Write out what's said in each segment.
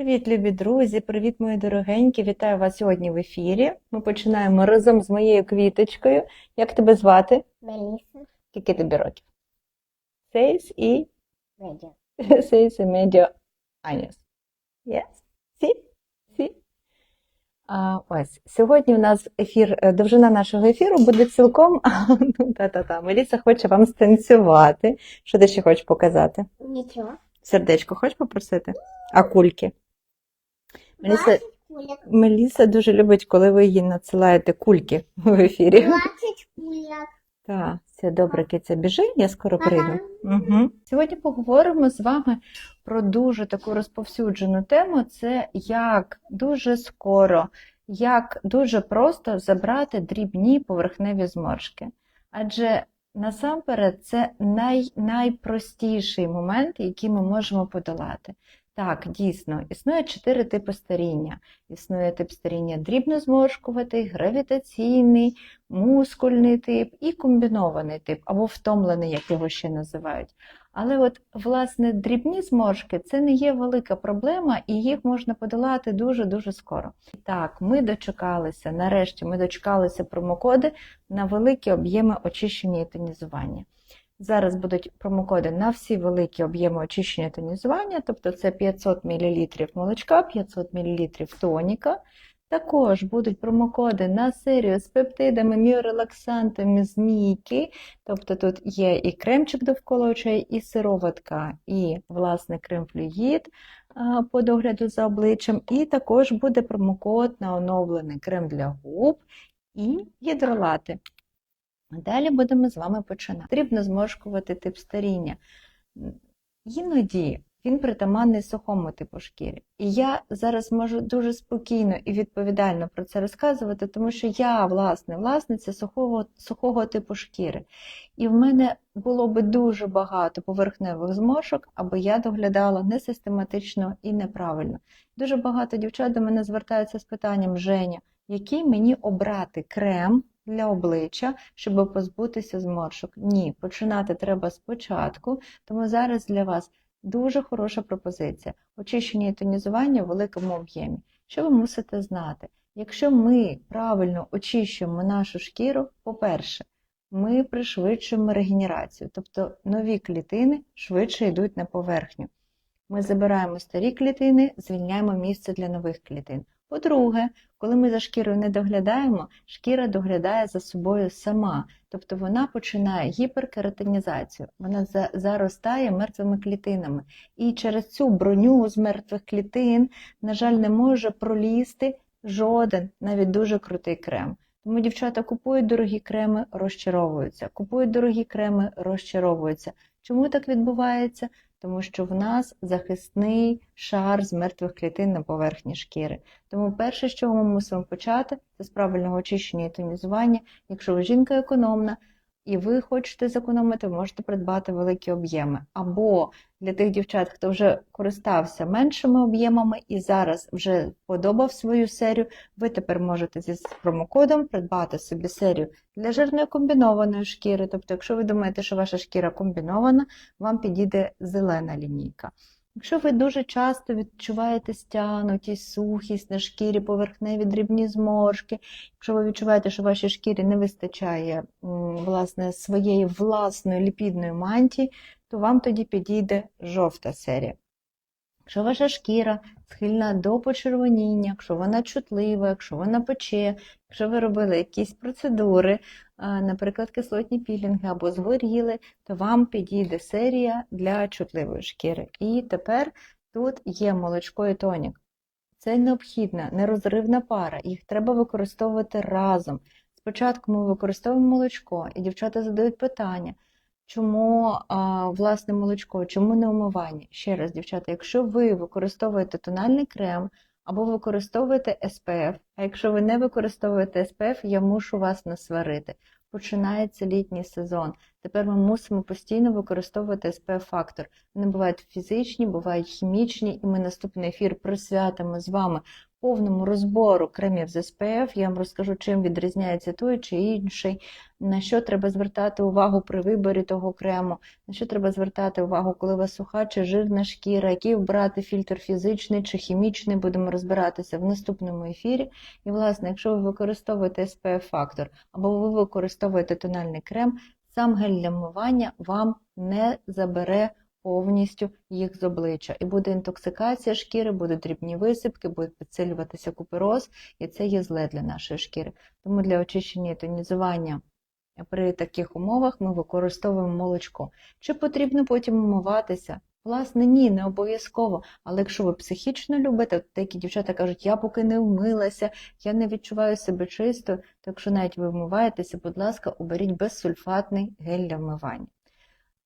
Привіт, любі друзі! Привіт, мої дорогенькі! Вітаю вас сьогодні в ефірі. Ми починаємо разом з моєю квіточкою. Як тебе звати? Меліса Скільки тобі років? Seis і Медіа. seis y medio años. Yes? Sí? Sí? А, ось, сьогодні у нас ефір, е, довжина нашого ефіру буде цілком, ну, та-та-та, Меліса хоче вам станцювати. Що ти ще хочеш показати? Нічого. Сердечко хочеш попросити? А кульки? Меліса, 20 кульок. Меліса дуже любить, коли ви їй надсилаєте кульки в ефірі. 20 кульок. Так, все добре, киця, біжи, я скоро прийду. Угу. Сьогодні поговоримо з вами про дуже таку розповсюджену тему: це як дуже скоро, як дуже просто забрати дрібні поверхневі зморшки. Адже насамперед це най, найпростіший момент, який ми можемо подолати. Так, дійсно, існує чотири типи старіння. Існує тип старіння дрібнозморшкуватий, гравітаційний, мускульний тип і комбінований тип, або втомлений, як його ще називають. Але от, власне, дрібні зморшки це не є велика проблема, і їх можна подолати дуже-дуже скоро. Так, ми дочекалися, нарешті ми дочекалися промокоди на великі об'єми очищення і тонізування. Зараз будуть промокоди на всі великі об'єми очищення тонізування, тобто це 500 мл молочка, 500 мл тоніка. Також будуть промокоди на серію з пептидами, міорелаксантами, змійки. Тобто тут є і кремчик довкола очей, і сироватка, і, власне, крем-флюїд по догляду за обличчям. І також буде промокод на оновлений крем для губ і гідролати. Далі будемо з вами починати. Потрібно зморшкувати тип старіння. Іноді він притаманний сухому типу шкіри. І я зараз можу дуже спокійно і відповідально про це розказувати, тому що я, власне, власниця сухого, сухого типу шкіри. І в мене було би дуже багато поверхневих зморшок, аби я доглядала несистематично і неправильно. Дуже багато дівчат до мене звертаються з питанням Женя, який мені обрати крем для обличчя, щоб позбутися зморшок. Ні, починати треба спочатку, тому зараз для вас дуже хороша пропозиція. Очищення і тонізування в великому об'ємі. Що ви мусите знати? Якщо ми правильно очищуємо нашу шкіру, по-перше, ми пришвидшуємо регенерацію, тобто нові клітини швидше йдуть на поверхню. Ми забираємо старі клітини, звільняємо місце для нових клітин. По-друге, коли ми за шкірою не доглядаємо, шкіра доглядає за собою сама, тобто вона починає гіперкератинізацію, вона заростає мертвими клітинами. І через цю броню з мертвих клітин, на жаль, не може пролізти жоден, навіть дуже крутий крем. Тому дівчата купують дорогі креми, розчаровуються, купують дорогі креми, розчаровуються. Чому так відбувається? Тому що в нас захисний шар з мертвих клітин на поверхні шкіри. Тому перше, з чого ми мусимо почати, це з правильного очищення і тонізування. Якщо ви жінка економна і ви хочете зекономити, можете придбати великі об'єми. Або для тих дівчат, хто вже користався меншими об'ємами і зараз вже подобав свою серію, ви тепер можете зі промокодом придбати собі серію для жирної комбінованої шкіри. Тобто, якщо ви думаєте, що ваша шкіра комбінована, вам підійде зелена лінійка. Якщо ви дуже часто відчуваєте стягнутість, сухість на шкірі, поверхневі дрібні зморшки, якщо ви відчуваєте, що вашій шкірі не вистачає власне, своєї власної ліпідної мантії, то вам тоді підійде жовта серія. Якщо ваша шкіра схильна до почервоніння, якщо вона чутлива, якщо вона пече, якщо ви робили якісь процедури, наприклад, кислотні пілінги або згоріли, то вам підійде серія для чутливої шкіри. І тепер тут є молочко і тонік. Це необхідна, нерозривна пара, їх треба використовувати разом. Спочатку ми використовуємо молочко, і дівчата задають питання, чому власне молочко, чому не умивання? Ще раз, дівчата, якщо ви використовуєте тональний крем або використовуєте SPF, а якщо ви не використовуєте SPF, я мушу вас насварити. Починається літній сезон. Тепер ми мусимо постійно використовувати SPF-фактор. Вони бувають фізичні, бувають хімічні, і ми наступний ефір присвятимо з вами повному розбору кремів з SPF. Я вам розкажу, чим відрізняється той чи інший, на що треба звертати увагу при виборі того крему, на що треба звертати увагу, коли у вас суха чи жирна шкіра, який обрати фільтр фізичний чи хімічний, будемо розбиратися в наступному ефірі. І, власне, якщо ви використовуєте SPF-фактор або ви використовуєте тональний крем, сам гель для вмивання вам не забере повністю їх з обличчя. І буде інтоксикація шкіри, будуть дрібні висипки, буде підсилюватися купероз, і це є зле для нашої шкіри. Тому для очищення і тонізування при таких умовах ми використовуємо молочко. Чи потрібно потім умиватися? Власне, ні, не обов'язково. Але якщо ви психічно любите, то деякі дівчата кажуть, я поки не вмилася, я не відчуваю себе чисто, то якщо навіть ви вмиваєтеся, будь ласка, оберіть безсульфатний гель для вмивання.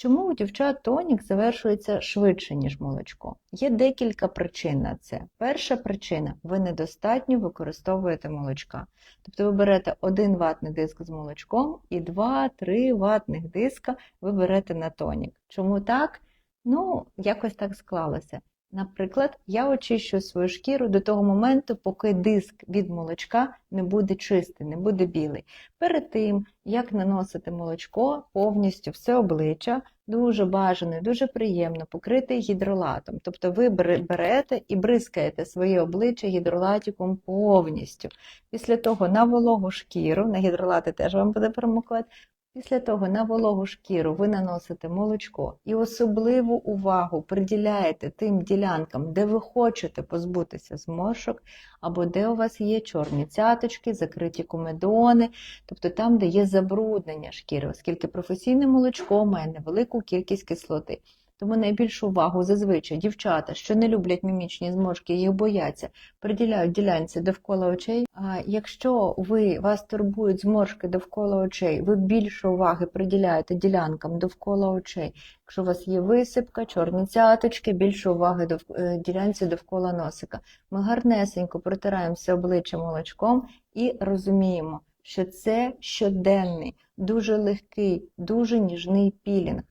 Чому у дівчат тонік завершується швидше, ніж молочко? Є декілька причин на це. Перша причина ви недостатньо використовуєте молочка. Тобто ви берете один ватний диск з молочком і 2-3 ватних диска ви берете на тонік. Чому так? Ну, якось так склалося. Наприклад, я очищую свою шкіру до того моменту, поки диск від молочка не буде чистий, не буде білий. Перед тим, як наносити молочко повністю все обличчя, дуже бажано і дуже приємно покрити гідролатом. Тобто ви берете і бризкаєте своє обличчя гідролатиком повністю. Після того на вологу шкіру, на гідролати теж вам буде промокати, Після того на вологу шкіру ви наносите молочко і особливу увагу приділяєте тим ділянкам, де ви хочете позбутися зморшок, або де у вас є чорні цяточки, закриті комедони, тобто там, де є забруднення шкіри, оскільки професійне молочко має невелику кількість кислоти. Тому найбільшу увагу зазвичай дівчата, що не люблять мімічні зморшки, їх бояться, приділяють ділянці довкола очей. А якщо ви вас турбують зморшки довкола очей, ви більше уваги приділяєте ділянкам довкола очей. Якщо у вас є висипка, чорні цяточки, більше уваги до ділянці довкола носика. Ми гарнесенько протираємося обличчя молочком і розуміємо, що це щоденний, дуже легкий, дуже ніжний пілінг.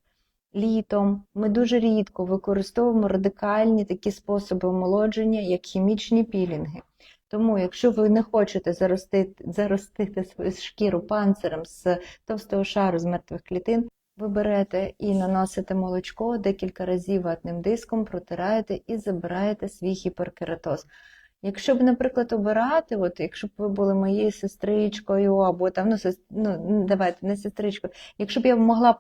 Літом ми дуже рідко використовуємо радикальні такі способи омолодження, як хімічні пілінги. Тому, якщо ви не хочете заростити, заростити свою шкіру панцирем з товстого шару з мертвих клітин, ви берете і наносите молочко декілька разів ватним диском, протираєте і забираєте свій гіперкератоз. Якщо б, наприклад, обирати, от якщо б ви були моєю сестричкою, або там, ну, ну давайте, не сестричкою, якщо б я могла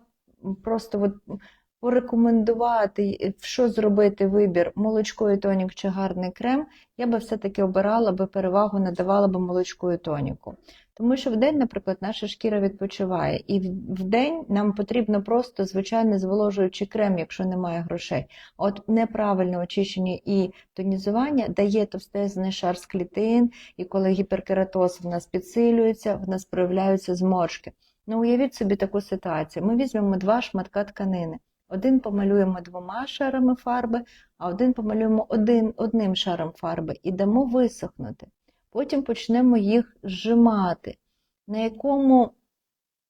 просто от порекомендувати, що зробити вибір молочко і тонік чи гарний крем, я би все-таки обирала би перевагу, надавала би молочку і тоніку. Тому що вдень, наприклад, наша шкіра відпочиває, і в- вдень нам потрібно просто звичайний зволожуючий крем, якщо немає грошей. От неправильне очищення і тонізування дає товстезний шар з клітин, і коли гіперкератоз в нас підсилюється, в нас проявляються зморшки. Ну, уявіть собі таку ситуацію. Ми візьмемо два шматка тканини. Один помалюємо двома шарами фарби, а один помалюємо один, одним шаром фарби і дамо висохнути. Потім почнемо їх зжимати. На якому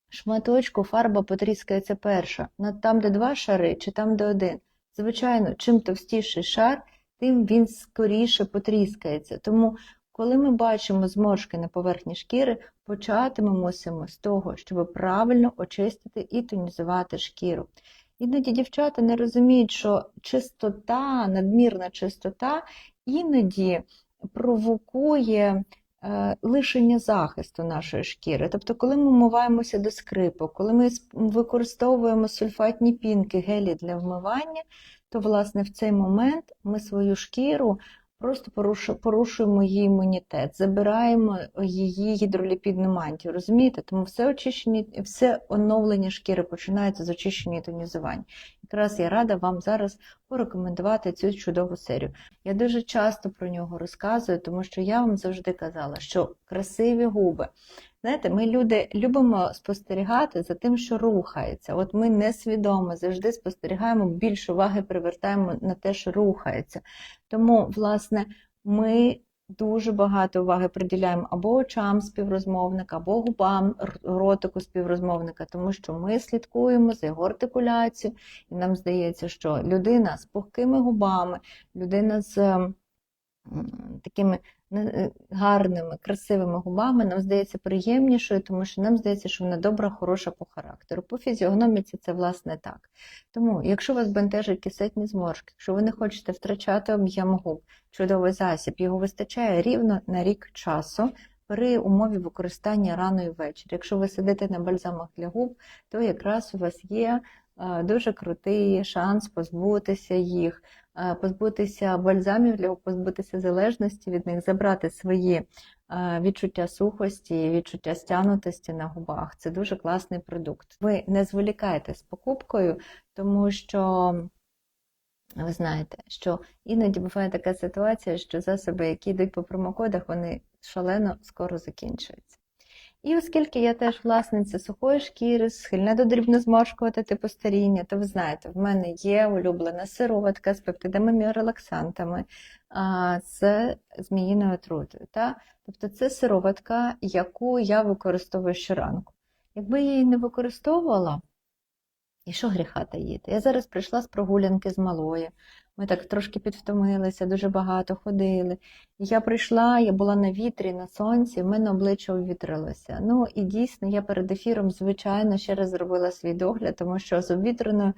шматочку фарба потріскається перша? На там, де два шари, чи там, де один? Звичайно, чим товстіший шар, тим він скоріше потріскається. Тому, коли ми бачимо зморшки на поверхні шкіри, почати мусимо з того, щоб правильно очистити і тонізувати шкіру. Іноді дівчата не розуміють, що чистота, надмірна чистота іноді провокує е, лишення захисту нашої шкіри. Тобто, коли ми вмиваємося до скрипу, коли ми використовуємо сульфатні пінки, гелі для вмивання, то, власне, в цей момент ми свою шкіру просто порушу- порушуємо її імунітет, забираємо її гідроліпідну мантію. Розумієте? Тому все очищення, все оновлення шкіри починається з очищення і тонізування. Якраз я рада вам зараз порекомендувати цю чудову серію. Я дуже часто про нього розказую, тому що я вам завжди казала, що красиві губи. Знаєте, ми люди любимо спостерігати за тим, що рухається. От ми несвідомо завжди спостерігаємо, більше уваги привертаємо на те, що рухається. Тому, власне, ми дуже багато уваги приділяємо або очам співрозмовника, або губам, ротику співрозмовника, тому що ми слідкуємо за його артикуляцією, і нам здається, що людина з пухкими губами, людина з ем, такими не- е, гарними, красивими губами нам здається приємнішою, тому що нам здається, що вона добра, хороша по характеру. По фізіогноміці це власне так. Тому, якщо вас бентежать кисетні зморшки, якщо ви не хочете втрачати об'єм губ, чудовий засіб, його вистачає рівно на рік часу. При умові використання рано і ввечері. Якщо ви сидите на бальзамах для губ, то якраз у вас є е, дуже крутий шанс позбутися їх, позбутися бальзамів для позбутися залежності від них, забрати свої е, відчуття сухості, відчуття стягнутості на губах. Це дуже класний продукт. Ви не зволікайте з покупкою, тому що. Ви знаєте, що іноді буває така ситуація, що засоби, які йдуть по промокодах, вони шалено скоро закінчуються. І оскільки я теж власниця сухої шкіри, схильна до дрібнозморшкувати типу старіння, то ви знаєте, в мене є улюблена сироватка з пептидами релаксантами, з зміїною отрутою. Та? Тобто це сироватка, яку я використовую щоранку. Якби я її не використовувала, і що гріха таїти? Я зараз прийшла з прогулянки з малої. Ми так трошки підвтомилися, дуже багато ходили. Я прийшла, я була на вітрі, на сонці, в мене обличчя обвітрилося. Ну і дійсно, я перед ефіром, звичайно, ще раз зробила свій догляд, тому що з обвітреною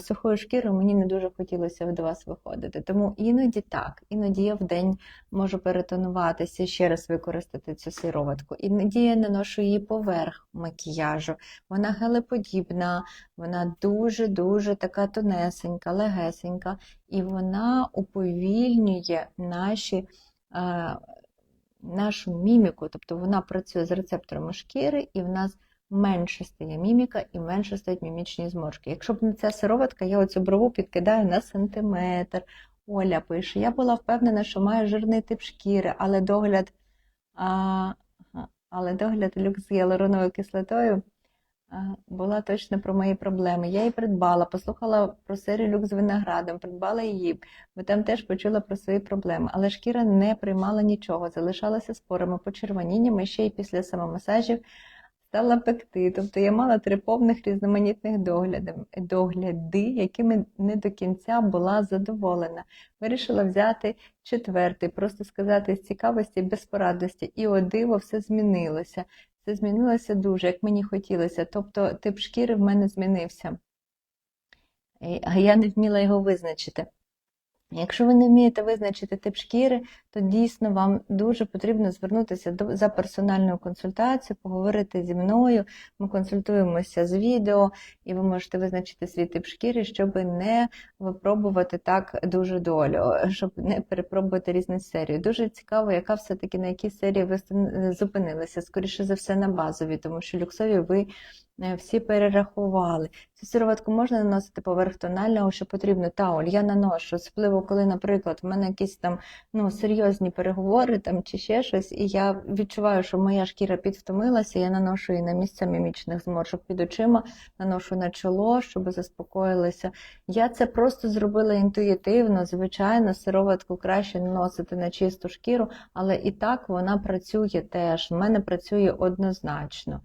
сухою шкірою мені не дуже хотілося до вас виходити. Тому іноді так, іноді я в день можу перетонуватися, ще раз використати цю сироватку. Іноді я наношу її поверх макіяжу. Вона гелеподібна, вона дуже-дуже така тонесенька, легесенька, і вона уповільнює наші, е, нашу міміку, тобто вона працює з рецепторами шкіри, і в нас менше стає міміка і менше стають мімічні зморшки. Якщо б не ця сироватка, я оцю брову підкидаю на сантиметр. Оля пише, я була впевнена, що маю жирний тип шкіри, але догляд, а, але догляд люкс з гіалуроновою кислотою була точно про мої проблеми. Я її придбала, послухала про серію люкс з виноградом, придбала її, бо там теж почула про свої проблеми. Але шкіра не приймала нічого, залишалася спорами, почервоніннями, ще й після самомасажів стала пекти. Тобто я мала три повних різноманітних догляди, догляди, якими не до кінця була задоволена. Вирішила взяти четвертий, просто сказати з цікавості, без порадності. І о диво, все змінилося. Це змінилося дуже, як мені хотілося. Тобто тип шкіри в мене змінився. А я не вміла його визначити. Якщо ви не вмієте визначити тип шкіри, то дійсно вам дуже потрібно звернутися до, за персональною консультацією, поговорити зі мною. Ми консультуємося з відео, і ви можете визначити свій тип шкіри, щоб не випробувати так дуже долю, щоб не перепробувати різні серії. Дуже цікаво, яка все-таки на якій серії ви зупинилися. Скоріше за все на базові, тому що люксові ви всі перерахували. Цю сироватку можна наносити поверх тонального, що потрібно. Та, Оль, я наношу, особливо коли, наприклад, в мене якісь там ну, серйозні переговори там, чи ще щось, і я відчуваю, що моя шкіра підвтомилася, я наношу її на місця мімічних зморшок під очима, наношу на чоло, щоб заспокоїлися. Я це просто зробила інтуїтивно, звичайно, сироватку краще наносити на чисту шкіру, але і так вона працює теж. В мене працює однозначно.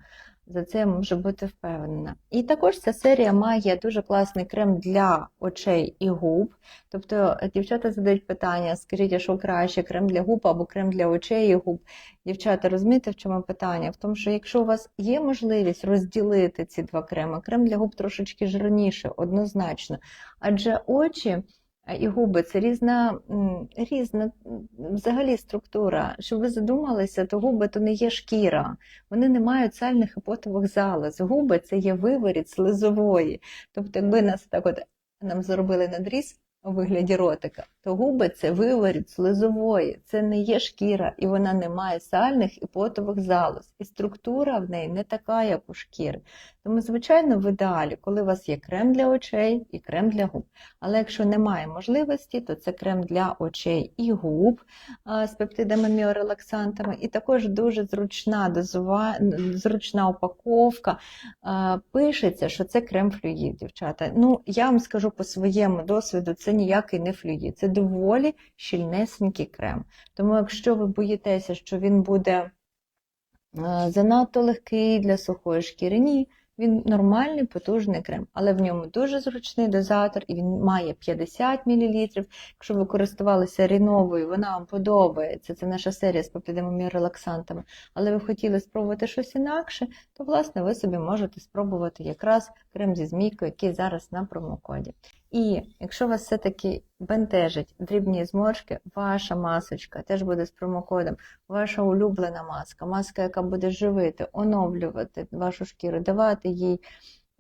За це я можу бути впевнена. І також ця серія має дуже класний крем для очей і губ. Тобто е, дівчата задають питання: скажіть, що краще, крем для губ або крем для очей і губ? Дівчата, розумієте, в чому питання? В тому, що якщо у вас є можливість розділити ці два креми, крем для губ трошечки жирніше, однозначно. Адже очі. А І губи це різна, різна взагалі структура. Щоб ви задумалися, то губи то не є шкіра, вони не мають сальних і потових залоз. Губи це є виворіт слизової. Тобто, якби нас так от нам зробили надріз у вигляді ротика, то губи це виворіт слизової, це не є шкіра, і вона не має сальних і потових залоз. І структура в неї не така, як у шкіри. Тому, звичайно, в ідеалі, коли у вас є крем для очей і крем для губ. Але якщо немає можливості, то це крем для очей і губ з пептидами міорелаксантами, і також дуже зручна дозова... зручна упаковка. Пишеться, що це крем флюїд, дівчата. Ну, я вам скажу по своєму досвіду, це ніякий не флюїд. Це доволі щільнесенький крем. Тому, якщо ви боїтеся, що він буде е, занадто легкий для сухої шкіри, ні. Він нормальний, потужний крем, але в ньому дуже зручний дозатор, і він має 50 мл. Якщо ви користувалися ріновою, вона вам подобається. Це наша серія з пептидами релаксантами. Але ви хотіли спробувати щось інакше, то власне ви собі можете спробувати якраз крем зі змійкою, який зараз на промокоді. І якщо вас все-таки бентежить дрібні зморшки, ваша масочка теж буде з промокодом, ваша улюблена маска, маска, яка буде живити, оновлювати вашу шкіру, давати їй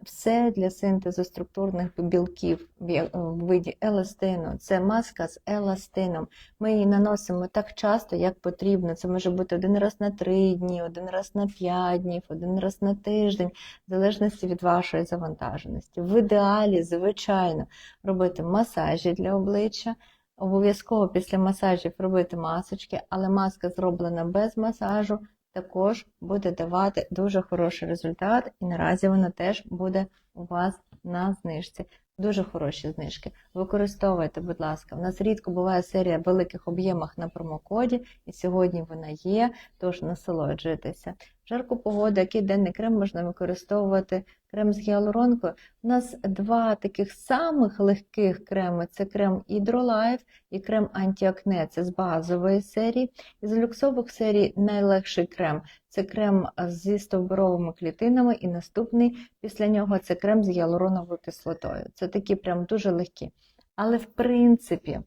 все для синтезу структурних білків в виді еластину. Це маска з еластином. Ми її наносимо так часто, як потрібно. Це може бути один раз на три дні, один раз на п'ять днів, один раз на тиждень, в залежності від вашої завантаженості. В ідеалі, звичайно, робити масажі для обличчя. Обов'язково після масажів робити масочки, але маска зроблена без масажу також буде давати дуже хороший результат, і наразі вона теж буде у вас на знижці. Дуже хороші знижки. Використовуйте, будь ласка. У нас рідко буває серія в великих об'ємах на промокоді, і сьогодні вона є, тож насолоджуйтеся. В жарку погоду, який денний крем можна використовувати крем з гіалуронкою. У нас два таких самих легких креми це крем Hydrolife і крем антиакне, це з базової серії. Із люксових серій найлегший крем це крем зі стовбуровими клітинами, і наступний після нього це крем з гіалуроновою кислотою. Це такі прям дуже легкі. Але в принципі,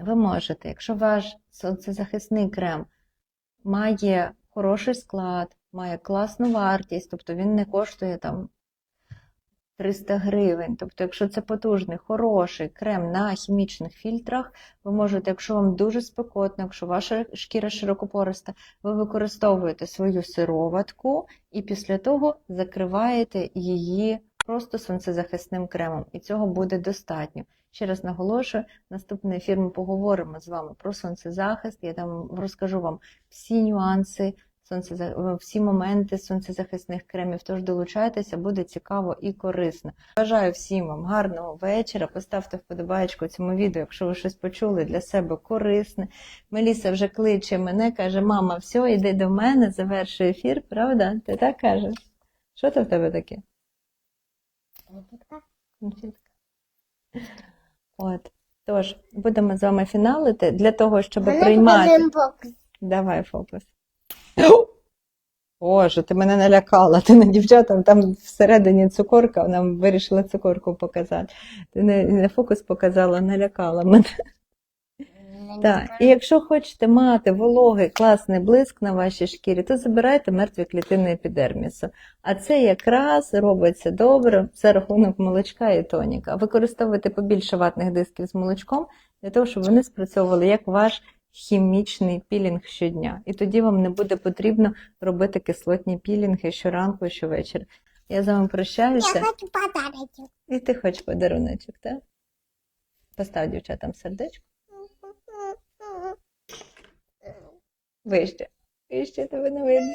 ви можете, якщо ваш сонцезахисний крем має хороший склад, має класну вартість, тобто він не коштує там 300 гривень. Тобто, якщо це потужний, хороший крем на хімічних фільтрах, ви можете, якщо вам дуже спекотно, якщо ваша шкіра широкопориста, ви використовуєте свою сироватку і після того закриваєте її просто сонцезахисним кремом. І цього буде достатньо. Ще раз наголошую, наступний ефір ми поговоримо з вами про сонцезахист. Я там розкажу вам всі нюанси, сонцеза- всі моменти сонцезахисних кремів. Тож долучайтеся, буде цікаво і корисно. Бажаю всім вам гарного вечора. Поставте вподобайку цьому відео, якщо ви щось почули для себе корисне. Меліса вже кличе мене, каже: мама, все, йди до мене, завершуй ефір, правда? Ти так кажеш? Що це в тебе таке? Конфетка. От. Тож, будемо з вами фіналити для того, щоб приймати. Давай фокус. Боже, ти мене налякала. Ти на дівчатам там всередині цукорка, нам вирішила цукорку показати. Ти не, не фокус показала, налякала мене. Так, і якщо хочете мати вологий класний блиск на вашій шкірі, то забирайте мертві клітини епідермісу. А це якраз робиться добре за рахунок молочка і тоніка. Використовуйте побільше ватних дисків з молочком для того, щоб вони спрацьовували як ваш хімічний пілінг щодня. І тоді вам не буде потрібно робити кислотні пілінги щоранку і щовечора. Я з вами Я хочу подарочок. І ти хочеш подаруночок, так? Постав дівчатам сердечко. Вище. Вище тебе не видно.